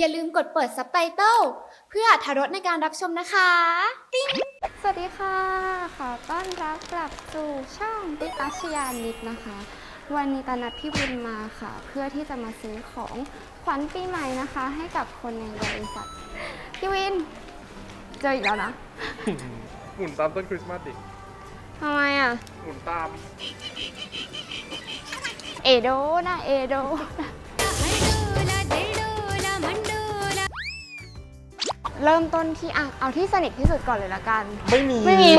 อย่าลืมกดเปิดซับไตเติลเพื่ออรรถรสในการรับชมนะคะสวัสดีค่ะ ขอต้อนรับกลับสู่ช่องติ๊กอาชยานิดนะคะ วันนี้ตานัดพี่วินมาค่ะ เพื่อที่จะมาซื้อของขวัญปีใหม่นะคะ ให้กับคนในบริษัทพี่วิน เจออีกแล้วนะหมุนตามต้นคริสต์มาสดิทำไมอะ หมุนตาม เอโดนะเอโดนะ เริ่มต้นที่อะเอาที่สนิทที่สุดก่อนเลยละกัน ไม่มี ไม่มี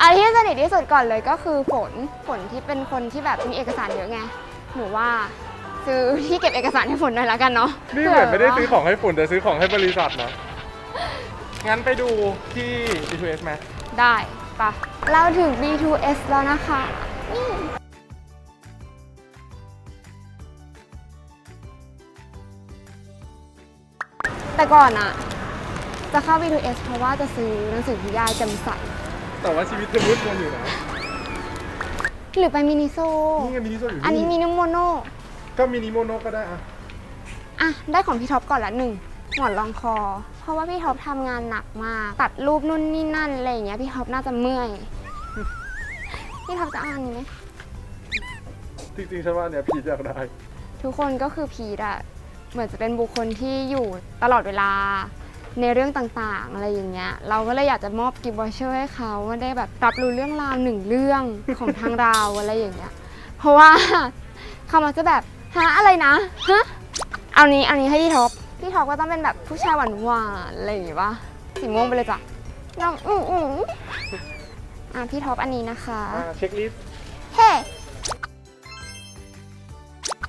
อันที่สนิทที่สุดก่อนเลยก็คือฝนฝนที่เป็นคนที่แบบมีเอกสารเยอะไงหนูว่าซื้อที่เก็บเอกสารให้ฝนหน่อยละกันเนาะนี่เหมือนไม่ได้ผื่ซื้อของให้ฝุ่นแต่ซื้อของให้บริษัทนะงั้นไปดูที่ B2S ไหมได้ปะเราถึง B2S แล้วนะคะนี่ แต่ก่อนอะจะเข้า B2S เพราะว่าจะซื้อหนังสือพิยายจำใสแต่ว่าชีวิตเธอมืดมนอยู่นะหรือไปมินิโซ นี่ไงมินิโซอยู่อันนี้มินิโมโนก็มินิโมโนก็ได้อะอะ ได้ของพี่ท็อปก่อนละหนึ่งหมอนรองคอ เพราะว่าพี่ท็อปทำงานหนักมาก ตัดรูปนู่นนี่นั่นอะไรอย่างเงี้ยพี่ท็อปน่าจะเมื่อย พี่ท็อปจะเอาอันนี้ไหมจริงๆฉันว่าเนี่ยพีชอยากได้ ทุกคนก็คือพีทอะ เหมือนจะเป็นบุคคลที่อยู่ตลอดเวลาในเรื่องต่างๆ อะไรอย่างเงี้ย เราก็เลยอยากจะมอบกิฟต์วอเชอร์ให้เขาว่าได้แบบรับรู้เรื่องราวหนึ่งเรื่องของทางเราอะไรอย่างเงี้ย เพราะว่าเขามาจะแบบฮะอะไรนะฮะเอานี้เอานี้ให้พี่ท็อปพี่ท็อปก็ต้องเป็นแบบผู้ชายหวานหวานๆอะไรอย่างงี้ปะสีม่วงไปเลยจ้ะน้องอืออืออะพี่ท็อปอันนี้นะคะ เช็คลิสต์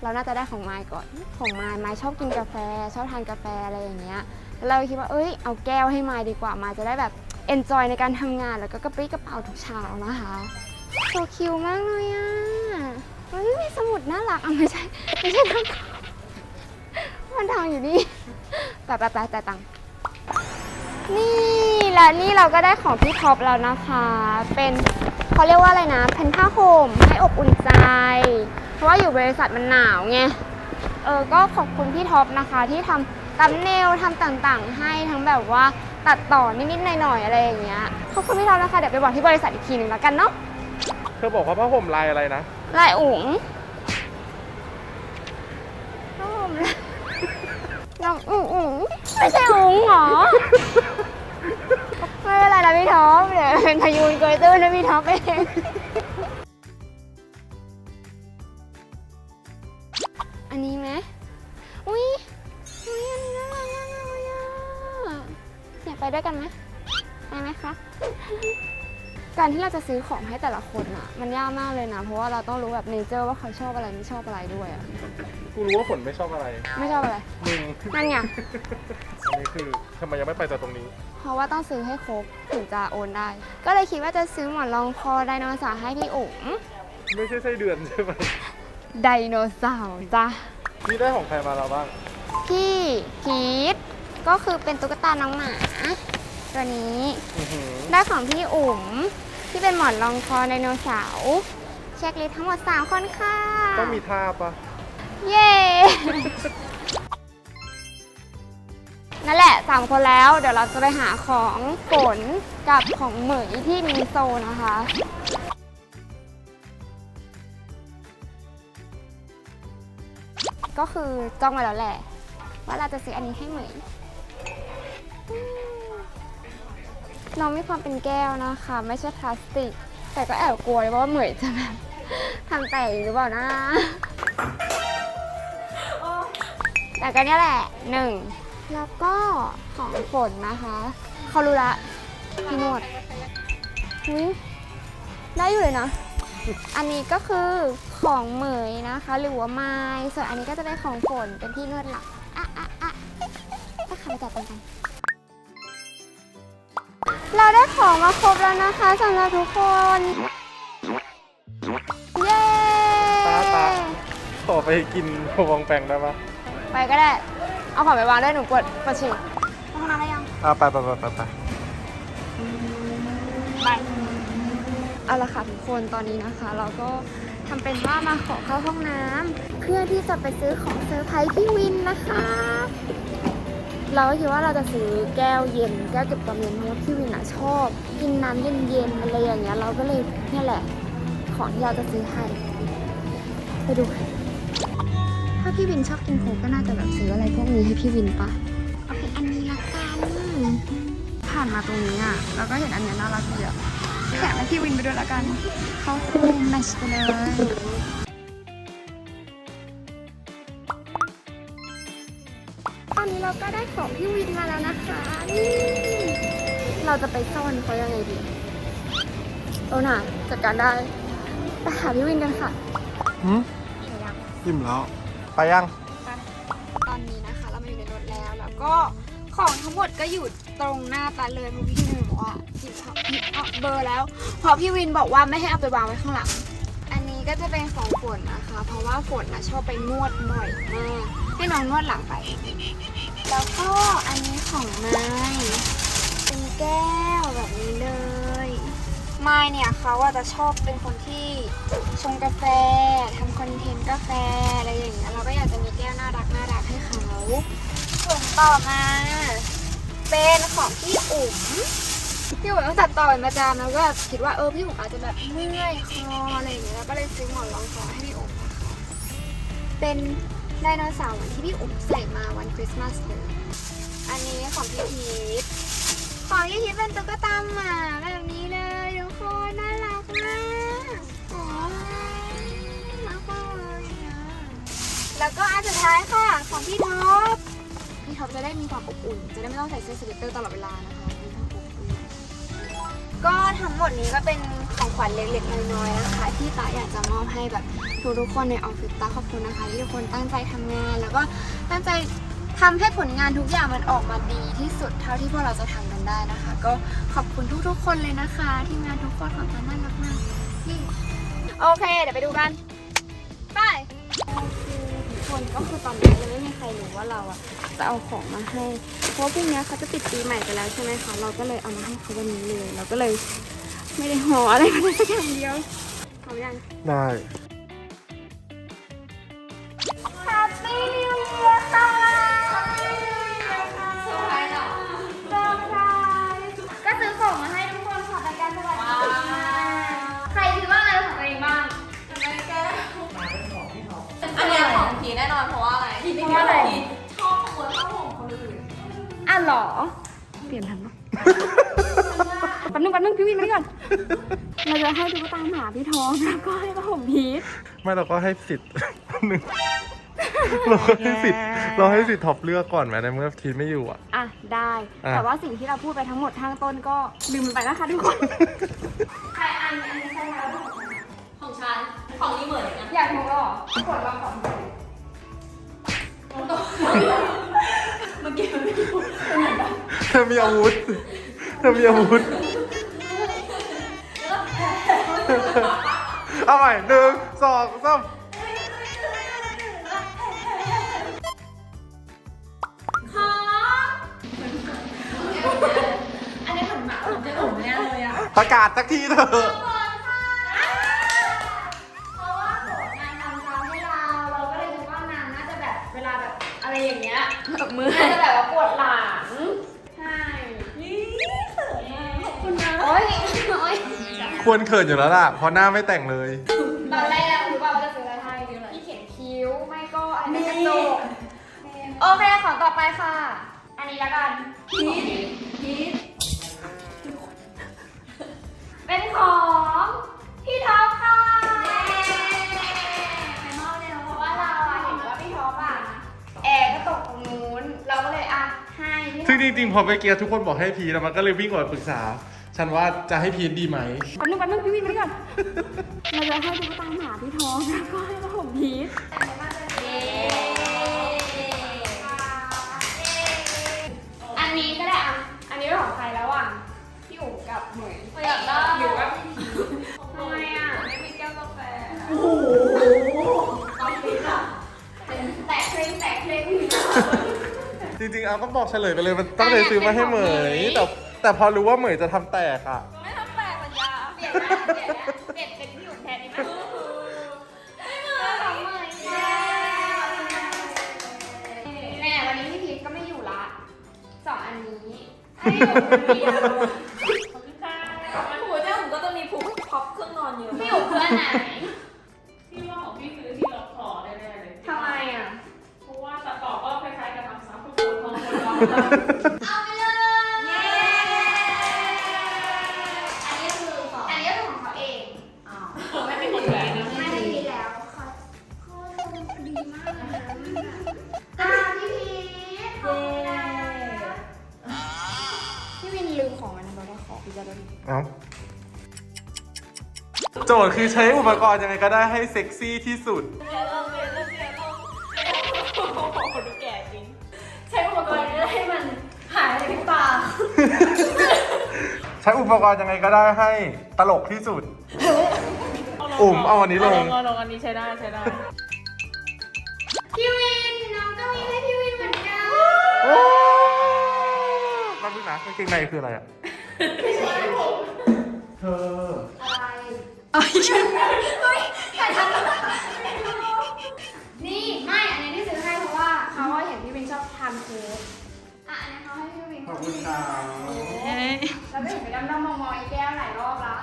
เราน่าจะได้ของไม้ก่อน ของไม้ไม้ชอบกินกาแฟ ชอบทานกาแฟอะไรอย่างเงี้ยแล้วเราคิดว่าเอ้ยเอาแก้วให้ไม้ดีกว่าไม้จะได้แบบเอนจอยในการทำงานแล้วก็กระปรี้กระเป๋าทุกเช้านะคะโซคิวมากเลยอะเฮ้ยมีสมุดน่ารักอะไม่ใช่ไม่ใช่ทางมันทางอยู่นี่แปะแปะแปแต่ตังนี่และนี่เราก็ได้ของพี่ท็อปแล้วนะคะ เป็นเขาเรียกว่าอะไรนะเป็นผ้าห่มให้อบอุ่นใจ เพราะว่าอยู่บริษัทมันหนาวไง เออ ก็ขอบคุณพี่ท็อปนะคะที่ทำตัมเนลทำต่างๆ ให้ทั้งแบบว่าตัดต่อนิดๆหน่อยๆอะไรอย่างเงี้ย ขอบคุณพี่ท็อปนะคะ เดี๋ยวไปบอกที่บริษัทอีกทีหนึ่งแล้วกันเนาะเธอบอกว่าผ้าห่มลายอะไรนะ ลายอุ๋งผ้าห่มลายน้องอุ๋งอุ๋งไม่ใช่อุ๋งเหรอ ไม่เป็นไรนะพี่ท็อปเดี๋ยวเป็นพยูนเกยตื้นนะพี่ท็อปเอง นนี้ไหมอุ้ยอุ้ยอันนี้น่ารักมากเลยอะอยากไปด้วยกันไหมไปไหมคะ การที่เราจะซื้อของให้แต่ละคนอะมันยากมากเลยนะ เพราะว่าเราต้องรู้แบบเนเจอร์ว่าเขาชอบอะไรไม่ชอบอะไรด้วยอะกูรู้ว่าฝนไม่ชอบอะไรไม่ชอบอะไร มึงนั่นไง อันนี้คือทำไมยังไม่ไปจากตรงนี้ เพราะว่าต้องซื้อให้ครบถึงจะโอนได้ ก็เลยคิดว่าจะซื้อหมอนรองคอไดโนเสาร์ให้พี่อุ๋มไม่ใช่ไส้เดือนใช่ไหม ไดโนเสาร์จ้ะนี่ได้ของใครมาแล้วบ้าง พี่พีทก็คือเป็นตุ๊กตาน้องหมา ตัวนี้ อื้อหือได้ของพี่อุ๋มที่เป็นหมอนรองคอไดโนเสาร์เช็คลิสต์ทั้งหมด 3 คนค่ะ ต้องมีท่าปะเย้ นั่นแหละสามคนแล้ว เดี๋ยวเราจะไปหาของฝนกับของเหมยที่มินิโซนะคะ ก็คือจองไว้แล้วแหละ ว่าเราจะซื้ออันนี้ให้เหมยน้องมีความเป็นแก้วนะคะ ไม่ใช่พลาสติก แต่ก็แอบกลัวเลยว่าเหมยจะแบบทำแตกหรือเปล่านะ แต่ก็เนี่ยแหละหนึ่งแล้วก็ของฝนนะคะเขารู้ละพี่นวดได้อยู่เลยนะ อันนี้ก็คือ ของเหมยนะคะ หรือว่าไม้ส่วนอันนี้ก็จะเป็นของฝนเป็นที่นวดหลักอะอะอะก็คำจัดกันกันเราได้ของมาครบแล้วนะคะสำหรับทุกคน เย้ตาตาต่อไปกินพวงแปงได้ปะไปก็ได้ เอาของไปวางด้วยหนูปวดปวดฉี่ห้องน้ำได้ยังอ่าไปไปไปไปไปไปเอาละค่ะทุกคนตอนนี้นะคะ เราก็ ทำเป็นว่ามาขอเข้าห้องน้ำพื่อที่จะไปซื้อของเซอร์ไพรส์พี่วินนะคะ เราก็คิดว่าเราจะซื้อแก้วเย็นแก้วเก็บความเย็นเพราะว่าพี่วินอะชอบ กินน้ำเย็นๆอะไรอย่างเงี้ยเราก็เลยเนี่ยแหละ ของที่เราจะซื้อให้ไปดูกันถ้าพี่วินชอบกินโค้กก็น่าจะแบบซื้ออะไรพวกนี้ให้พี่วินปะโอเคอันนี้ละกัน ผ่านมาตรงนี้อะแล้วก็เห็นอันเนี้ยน่ารักดีอะ แถมให้พี่วินไปด้วยละกัน เข้าคู่แมชไปเลยตอนนี้เราก็ได้ของพี่วินมาแล้วนะคะนี่เราจะไปซ่อนเขายังไงดีโอ้น่ะจัดการได้ไปหาพี่วินกันค่ะหืมอิ่มแล้ว ไปยัง ตอนนี้นะคะเรามาอยู่ในรถแล้ว แล้วก็ของทั้งหมดก็อยู่ตรงหน้าตาเลยเพราะพี่วินบอกว่าหยิบเอาหยิบเอาเบอร์แล้วเพอพี่วินบอกว่าไม่ให้เอาไปวางไว้ข้างหลัง อันนี้ก็จะเป็นของฝนนะคะ เพราะว่าฝนนะชอบไปนวดบ่อยมากให้น้องนวดหลังไป แล้วก็อันนี้ของไม้เป็นแก้วแบบนี้เลยไม้เนี่ยเขาอะจะชอบเป็นคนที่ชงกาแฟทำคอนเทนต์กาแฟอะไรอย่างเงี้ยเราก็อยากจะมีแก้วน่ารักน่ารักให้เขาส่วนต่อมา เป็นของพี่อุ๋ม พี่อุ๋มต้องตัดต่อเป็นประจำแล้วก็คิดว่าเออพี่อุ๋มอาจจะแบบเมื่อยคออะไรอย่างเงี้ยแล้วก็เลยซื้อหมอนรองคอให้พี่อุ๋มนะคะเป็นไดโนเสาร์ที่พี่อุ๋มใส่มาวันคริสต์มาสเลยอันนี้ของพี่พีทของพี่พีทเป็นตุ๊กตาหมาแบบนี้เลยทุกคนน่ารักมากโอ้น่ารักมากเลยอะแล้วก็อันสุดท้ายค่ะของพี่ท็อปพี่ท็อปจะได้มีความอบอุ่น จะได้ไม่ต้องใส่เสื้อสเวตเตอร์ตลอดเวลานะคะ ทั้งหมดนี้ก็เป็นของขวัญเล็กๆน้อยๆนะคะ ที่ตาอยากจะมอบให้แบบทุกๆคนในออฟฟิศตาขอบคุณนะคะที่ทุกคนตั้งใจทำงาน แล้วก็ตั้งใจทำให้ผลงานทุกอย่างมันออกมาดีที่สุดเท่าที่พวกเราจะทำกันได้นะคะ ก็ขอบคุณทุกๆ คนเลยนะคะทีมงานทุกคนของตาน่ารักมากนี่โอเค เดี๋ยวไปดูกันไป คนก็คือตอนนี้ยังไม่มีใครรู้ว่าเราอะจะเอาของมาให้ เพราะว่าพรุ่งนี้เขาจะปิดปีใหม่กันแล้วใช่ไหมคะ เราก็เลยเอามาให้เขาวันนี้เลย เราก็เลยไม่ได้ห่ออะไรมาเลยสักอย่างเดียวเอาอย่างได้ จะให้ตุ๊กตาหมาพี่ท้องแล้วก็ให้ผ้าห่มพีชไม่เราก็ให้สิทธิ์ หนึ่งเราก็ให้สิทธิ์เราให้สิทธิ์ท็อปเลือกก่อนไหมในเมื่อทีมไม่อยู่อะ อะได้ อะ แต่ว่าสิ่งที่เราพูดไปทั้งหมดทางต้นก็ลืมมันไปนะคะทุกคน ใครอันอันนี้ใครมาของฉัน ของนี่เหมือนกันอยากรู้หรอขวดเราของเมื่อกี้มันไม่ถูกเธอมีอาวุธเธอมีอาวุธ เอาใหม่หนึ่งสองสามอันนี้เหมือนหมาเหมือนจะหลงแน่เลยอะประกาศสักทีเถอะ เพราะว่าโหดงานทำซ้ำให้เรา เราก็เลยคิดว่านางน่าจะแบบเวลาแบบอะไรอย่างเงี้ยแบบมือน่าจะแบบว่าปวดหลัง ใช่ นี่เขินมากขอบคุณนะ โอ๊ยโอ๊ยควรเขินอยู่แล้วล่ะเพราะหน้าไม่แต่งเลย ตอนแรกรู้ป่าวว่าจะซื้ออะไรให้ที่เขียนคิ้วไม่ก็อันนี้กระจกโอเคของต่อไปค่ะ อันนี้ละกันพีทพีทเป็นของพี่ท็อปค่ะไปมอบเร็วเพราะว่าเราอะเห็นว่าพี่ท็อปอะแอร์ก็ตกตรงนู้นเราก็เลยอะให้พี่ท็อป ซึ่งจริงๆพอไปเกียร์ทุกคนบอกให้พีแล้วมันก็เลยวิ่งออกมาปรึกษา ฉันว่าจะให้พีดีไหม แป๊บนึงแป๊บนึงพี่วินมานี่ก่อนเราจะให้ตุ๊กตาหมาพี่ท้องแล้วก็ให้ผ้าห่มพีชอันนี้ก็ได้อะ อันนี้เป็นของใครแล้วอะพี่อู๋กับเหมยอยากได้หรือว่าทำไมอะ ไม่มีแก้วกาแฟโอ้โหออฟฟิศอะแตกเพลงแตกเพลง จริงๆเอาก็บอกเฉลยไปเลยมันตั้งใจซื้อมาให้เหมยแต่ แต่พอรู้ว่าเหมยจะทำแตกค่ะ ไม่ทำแตกสัญญาเปลี่ยนดเปลี่ยนเปลี่ยนเป็นที่อยู่แทนนี่ไหมไม่เหมือนของเหมยเย้แม่วันนี้พี่พีทก็ไม่อยู่ละสองอันนี้ให้หยุ่นคนเดียวขอบคุณค่ะหัวเจ้าหนูก็จะมีผูกพ็อปเครื่องนอนเยอะพี่หยุ่เพื่อนไหนพี่ว่าของพี่คือที่เราขอแน่เลยทำไมอะ เพราะว่าสตอก็คล้ายๆกับทำซับทุกคนของคนเราอาไย์คือใช้อุปกรณ์ยังไงก็ได้ให้เซ็กซี่ที่สุดเรียนลงเรียนลงเรียนลงโอ้โหดูแก่จริง ใช้อุปกรณ์นี้ให้มันหายในพริบตาใช้อุปกรณ์ยังไงก็ได้ให้ตลกที่สุด อุ่มเอาอันนี้ลง เอาลงอันนี้ใช้ได้ใช้ได้ พี่วินน้องก็มีให้พี่วินเหมือนกันโอ้แป๊บนึงนะกางเกงในคืออะไรอะเธออะไร เอ้ยเฮ้ยถ่ายทันนี่ไม่อันนี้ที่ซื้อให้เพราะว่าเขาว่าเห็นพี่วินชอบทานเค้กอะอันนี้เขาให้พี่วินขอบคุณครับแล้วก็เห็นไปดำๆมองๆอีแก้วหลายรอบแล้ว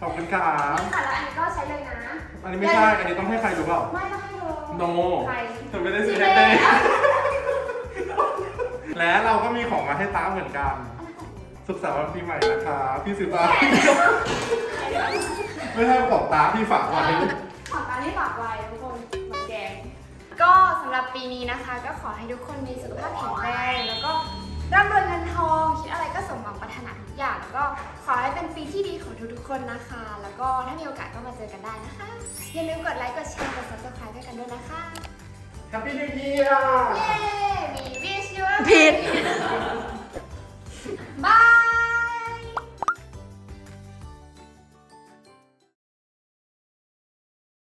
ขอบคุณครับนี่ค่ะแล้วอันนี้ก็ใช้เลยนะอันนี้ไม่ใช่ อันนี้ต้องให้ใครรู้เปล่า ไม่ต้องให้เธอโนใครเธอไม่ได้ซื้อพี่ให้เต้เต้และเราก็มีของมาให้ตาเหมือนกัน สุขสันต์วันปีใหม่นะคะพี่ซื้อมา ไม่ใช่ของตาที่ฝากไว้ขอบตาที่ฝากไว้ทุกคนเหมืแกงก็สำหรับปีนี้นะคะ ก็ขอให้ทุกคนมีสุขภาพแข็งแรงแล้วก็ร่ำรวยเงินทอง คิดอะไรก็สมหวังปรารถนาทุกอย่างแล้วก็ขอให้เป็นปีที่ดีของทุกๆคนนะคะ แล้วก็ถ้ามีโอกาสก็มาเจอกันได้นะคะ อย่าลืมกดไลค์ กดแชร์ กดซับสไคร้ด้วยกันด้วยนะคะ Happy New Year เย้ we wish you a ผิดบาย